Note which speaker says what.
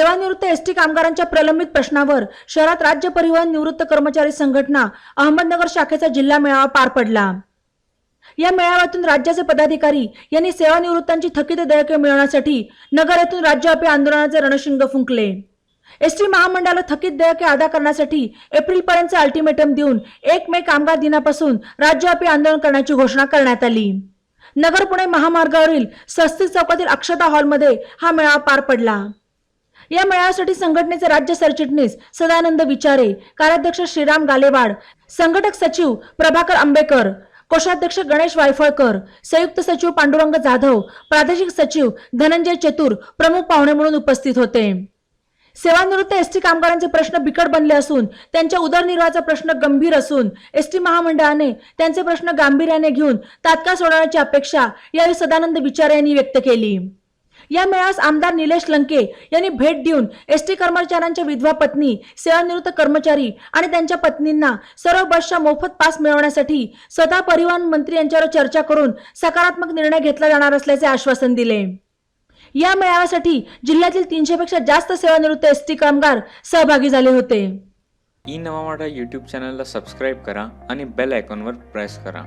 Speaker 1: सेवानिवृत्त एसटी कामगारांच्या प्रलंबित प्रश्नावर शहरात राज्य परिवहन निवृत्त कर्मचारी संघटना अहमदनगर शाखेचा जिल्हा मेळावा पार पडला. या मेळाव्यातून राज्याचे पदाधिकारी यांनी सेवानिवृत्तांची थकीत देयके मिळवण्यासाठी नगर येथून राज्यव्यापी आंदोलनाचे रणशिंग फुंकले. एसटी महामंडळाला थकीत देयके अदा करण्यासाठी एप्रिलपर्यंतचे अल्टिमेटम देऊन एक मे कामगार दिनापासून राज्यव्यापी आंदोलन करण्याची घोषणा करण्यात आली. नगर पुणे महामार्गावरील सस्ती चौकातील अक्षता हॉलमध्ये हा मेळावा पार पडला. या मेळाव्यासाठी संघटनेचे राज्य सरचिटणीस सदानंद विचारे कार्याध्यक्ष श्रीराम गालेवाड संघटक सचिव प्रभाकर आंबेकर कोषाध्यक्ष गणेश वायफळकर संयुक्त सचिव पांडुरंग जाधव प्रादेशिक सचिव धनंजय चतुर प्रमुख पाहुणे म्हणून उपस्थित होते. सेवानिवृत्त एसटी कामगारांचे प्रश्न बिकट बनले असून त्यांच्या उदरनिर्वाहाचा प्रश्न गंभीर असून एसटी महामंडळाने त्यांचे प्रश्न गांभीर्याने घेऊन तात्काळ सोडवण्याची अपेक्षा यावेळी सदानंद विचारे यांनी व्यक्त केली. या मेळाव्यास आमदार निलेश लंके यांनी भेट देऊन एस टी कर्मचाऱ्यांच्या विधवा पत्नी सेवानिवृत्त कर्मचारी आणि त्यांच्या पत्नींना सर्व बसच्या मोफत पास मिळवण्यासाठी स्वतः परिवहन मंत्री यांच्यावर चर्चा करून सकारात्मक निर्णय घेतला जाणार असल्याचे आश्वासन दिले. या मेळाव्यासाठी जिल्ह्यातील तीनशे पेक्षा जास्त सेवानिवृत्त एस टी कामगार सहभागी झाले होते.
Speaker 2: ई नवा यूट्यूब चॅनलला सबस्क्राईब करा आणि बेल आयकॉनवर प्रेस करा.